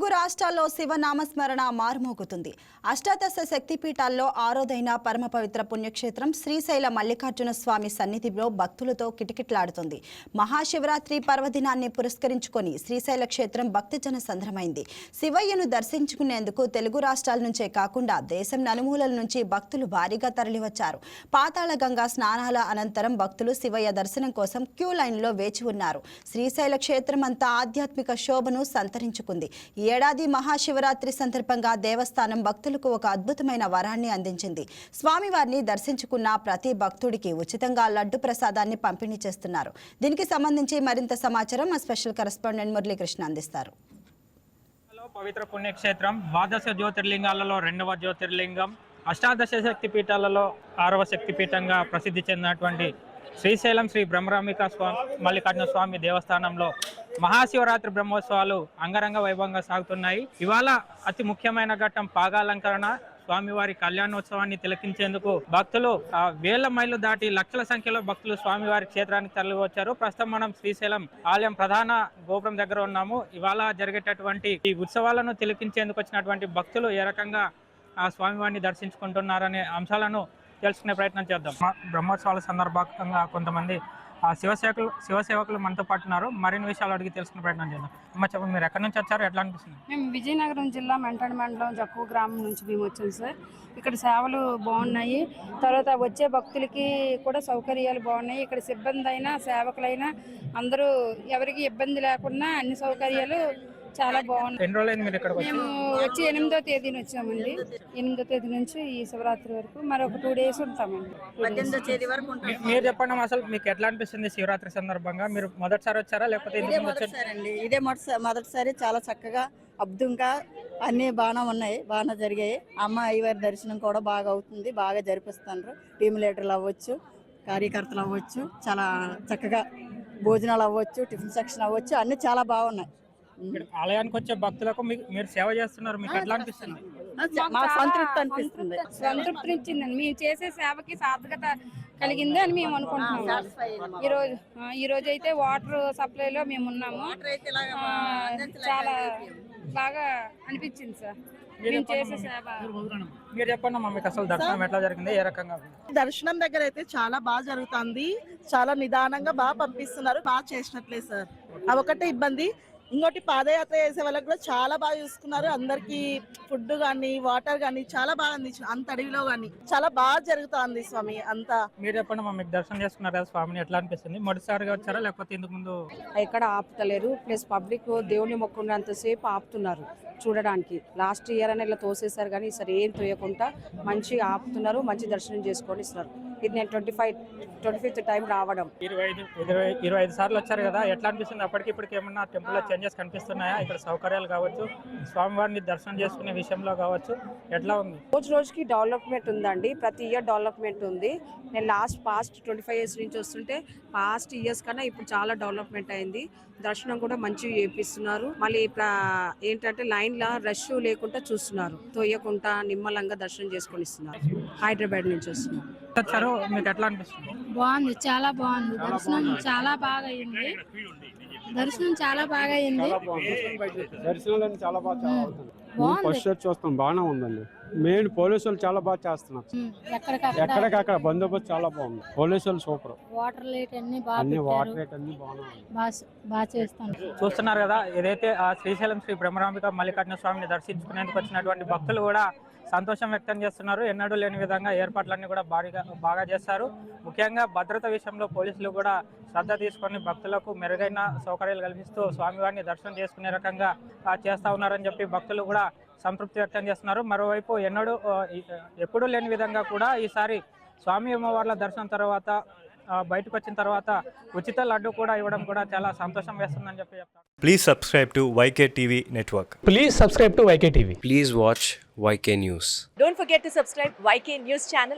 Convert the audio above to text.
తెలుగు రాష్ట్రాల్లో శివనామస్మరణ మారుమోగుతుంది. అష్టాదశ శక్తిపీఠాల్లో ఆరోదైన పరమ పవిత్ర పుణ్యక్షేత్రం శ్రీశైల మల్లికార్జున స్వామి సన్నిధిలో భక్తులతో కిటకిటలాడుతుంది. మహాశివరాత్రి పర్వదినాన్ని పురస్కరించుకొని శ్రీశైల క్షేత్రం భక్తజన సంద్రమైంది. శివయ్యను దర్శించుకునేందుకు తెలుగు రాష్ట్రాల నుంచే కాకుండా దేశం నలుమూలల నుంచి భక్తులు భారీగా తరలివచ్చారు. పాతాళ గంగా స్నానాల అనంతరం భక్తులు శివయ్య దర్శనం కోసం క్యూ లైన్లో వేచి ఉన్నారు. శ్రీశైల క్షేత్రం అంతా ఆధ్యాత్మిక శోభను సంతరించుకుంది. ఈ ఏడాది మహాశివరాత్రి సందర్భంగా దేవస్థానం భక్తులకు ఒక అద్భుతమైన వరాన్ని అందించింది. స్వామివారిని దర్శించుకున్న ప్రతి భక్తుడికి ఉచితంగా లడ్డు ప్రసాదాన్ని పంపిణీ చేస్తున్నారు. దీనికి సంబంధించి మరింత సమాచారం మా స్పెషల్ కరెస్పాండెంట్ మురళీకృష్ణ అందిస్తారు. పవిత్ర పుణ్యక్షేత్రం ద్వాదశ జ్యోతిర్లింగాలలో రెండవ జ్యోతిర్లింగం అష్టాదశ శక్తి పీఠాలలో ఆరవ శక్తి పీఠంగా ప్రసిద్ధి చెందినటువంటి శ్రీశైలం శ్రీ బ్రహ్మరామిక స్వామి మల్లికార్జున స్వామి దేవస్థానంలో మహాశివరాత్రి బ్రహ్మోత్సవాలు అంగరంగ వైభవంగా సాగుతున్నాయి. ఇవాళ అతి ముఖ్యమైన ఘట్టం పాగాలంకరణ స్వామివారి కళ్యాణోత్సవాన్ని తిలకించేందుకు భక్తులు ఆ, వేల మైళ్ళు దాటి లక్షల సంఖ్యలో భక్తులు స్వామివారి క్షేత్రానికి తరలివచ్చారు. ప్రస్తుతం మనం శ్రీశైలం ఆలయం ప్రధాన గోపురం దగ్గర ఉన్నాము. ఇవాళ జరిగేటటువంటి ఈ ఉత్సవాలను తిలకించేందుకు వచ్చినటువంటి భక్తులు ఏ రకంగా ఆ స్వామివారిని దర్శించుకుంటున్నారనే అంశాలను తెలుసుకునే ప్రయత్నం చేద్దాం. మా బ్రహ్మోత్సవాల సందర్భంగా కొంతమంది ఆ శివసేవకులు శివసేవకులు మనతో పాటు ఉన్నారు. మరిన్ని విషయాలు అడిగి తెలుసుకునే ప్రయత్నం చేద్దాం. అమ్మ చెప్పండి మీరు ఎక్కడి నుంచి వచ్చారు? ఎట్లా అనిపిస్తుంది? మేము విజయనగరం జిల్లా మెంటన్ మండలం జక్కు గ్రామం నుంచి మేము వచ్చాం సార్. ఇక్కడ సేవలు బాగున్నాయి. తర్వాత వచ్చే భక్తులకి కూడా సౌకర్యాలు బాగున్నాయి. ఇక్కడ సిబ్బంది అయినా సేవకులైనా అందరూ ఎవరికి ఇబ్బంది లేకుండా అన్ని సౌకర్యాలు చాలా బాగున్నాయి. ఎన్ని రోజులైంది మీరు ఇక్కడికి వచ్చి? మేము వచ్చి ఎనిమిదో తేదీన వచ్చామండి. ఎనిమిదో తేదీ నుంచి ఈ శివరాత్రి వరకు మరి ఒక టూ డేస్ ఉంటామండి. Two days. మీ- మీరు చెప్పండి అమ్మా, అసలు మీకు ఎట్లా అనిపిస్తుంది శివరాత్రి సందర్భంగా? మీరు మొదటిసారి వచ్చారా లేకపోతే ఇదే ఇంతకు ముందు వచ్చారా? మొదటిసారి అండి ఇదే మొదటిసారి మొదటిసారి చాలా చక్కగా అద్భుతంగా అన్ని బాగా ఉన్నాయి. బాగా జరిగాయి. అమ్మ అయ్యవారి దర్శనం కూడా బాగా అవుతుంది. బాగా జరిపిస్తున్నారు. టీమ్ లీడర్లు అవ్వచ్చు కార్యకర్తలు అవ్వచ్చు చాలా చక్కగా భోజనాలు అవ్వచ్చు టిఫిన్ సెక్షన్ అవ్వచ్చు అన్ని చాలా బాగున్నాయి. ఆలయానికి వచ్చే భక్తులకు మీకు మీరు సేవ చేస్తున్నారు మీకు ఎట్లా అనిపిస్తుంది? మా సంతృప్తి అనిపిస్తుంది. సంతృప్తి ఇచ్చిందండి మేము చేసే సేవకి సార్థకత కలిగింది అని మేము అనుకుంటున్నాము. ఈ రోజు ఈ రోజు అయితే వాటర్ సప్లైలో మేము ఉన్నాము. చాలా బాగా అనిపించింది సార్. మేము చేసే సేవ మీరు చెప్పండి మీకు అసలు దర్శనం ఎట్లా జరిగింది ఏ రకంగా? దర్శనం దగ్గర అయితే చాలా బాగా జరుగుతుంది. చాలా నిదానంగా బాగా పంపిస్తున్నారు బాగా చేసినట్లే సార్. అదొకటే ఇబ్బంది. ఇంకోటి పాదయాత్ర చేసే వాళ్ళకి కూడా చాలా బాగా చూసుకున్నారు. అందరికి ఫుడ్ కానీ వాటర్ కానీ చాలా బాగా అందించారు అంత అడవిలో కానీ చాలా బాగా జరుగుతుంది స్వామి అంతా. మీరు చెప్పండి అమ్మా, మీకు దర్శనం చేసుకున్నారు కదా స్వామిని? ఎట్లా అనిపిస్తుంది? మొదటిసారిగా వచ్చారా లేకపోతే ఇంతకు ముందు? ఎక్కడ ఆపుతలేరు. ప్లస్ పబ్లిక్ దేవుని మొక్కున్నంతసేపు ఆపుతున్నారు చూడడానికి. లాస్ట్ ఇయర్ అని ఇట్లా తోసేశారు కానీ ఈసారి ఏం తోయకుండా మంచిగా ఆపుతున్నారు మంచి దర్శనం చేసుకొని ఇస్తున్నారు. ఇది నేను twenty five twenty fifth time రావడం. ఇరవై ఐదు ఇరవై ఇరవై ఐదు సార్లు వచ్చారు కదా ఎట్లా అనిపిస్తుంది? అప్పటికి ఇప్పటికి ఏమన్నా టెంపుల్లో చేంజెస్ కనిపిస్తున్నాయా? ఇక్కడ సౌకర్యాలు కావచ్చు స్వామివారిని దర్శనం చేసుకునే విషయంలో కావచ్చు ఎట్లా ఉంది? రోజు రోజుకి డెవలప్మెంట్ ఉందండి. ప్రతి ఇయర్ డెవలప్మెంట్ ఉంది. నేను last past twenty five years నుంచి వస్తుంటే పాస్ట్ ఇయర్స్ కన్నా ఇప్పుడు చాలా డెవలప్మెంట్ అయింది. దర్శనం కూడా మంచిగా చేపిస్తున్నారు. మళ్ళీ ఏంటంటే లైన్ లా రష్ లేకుండా చూస్తున్నారు. తోయకుండా నిమ్మలంగా దర్శనం చేసుకొని ఇస్తున్నారు. హైదరాబాద్ నుంచి వస్తున్నారు. వచ్చారు మీకు ఎట్లా అనిపిస్తుంది? బాగుంది చాలా బాగుంది. దర్శనం చాలా బాగా అయింది దర్శనం చాలా బాగా అయింది దర్శనాలను చాలా బాగా చాలా అవుతుంది. ఫస్ట్ వచ్చి చూస్తాం బాగానే ఉందండి. మెయిన్ పోలీసులు చాలా బాగా చేస్తున్నారు. ఎక్కడికక్కడ. బందోబస్తు చాలా బాగుంది. పోలీసులు సూపర్. వాటర్ లైట్ అన్ని అన్ని వాటర్ రేట్ అన్ని బాగా చేస్తాను చూస్తున్నారు కదా ఏదైతే ఆ శ్రీశైలం శ్రీ బ్రహ్మరాంబిక మల్లికార్జున స్వామిని దర్శించుకునేందుకు వచ్చినటువంటి భక్తులు కూడా సంతోషం వ్యక్తం చేస్తున్నారు. ఎన్నడూ లేని విధంగా ఏర్పాట్లన్నీ కూడా భారీగా బాగా చేస్తారు. ముఖ్యంగా భద్రత విషయంలో పోలీసులు కూడా శ్రద్ధ తీసుకొని భక్తులకు మెరుగైన సౌకర్యాలు కల్పిస్తూ స్వామివారిని దర్శనం చేసుకునే రకంగా ఆ, చేస్తా ఉన్నారని చెప్పి భక్తులు కూడా సంతృప్తి వ్యక్తం చేస్తున్నారు. మరోవైపు ఎన్నడూ ఎప్పుడూ లేని విధంగా కూడా ఈసారి స్వామి అమ్మవార్ల దర్శనం తర్వాత బయటకు వచ్చిన తర్వాత ఉచిత లడ్డు కూడా ఇవ్వడం కూడా చాలా సంతోషం వేస్తుందని చెప్పి చెప్తారు. Please subscribe to YK TV network please subscribe to YK TV please watch YK news don't forget to subscribe YK news channel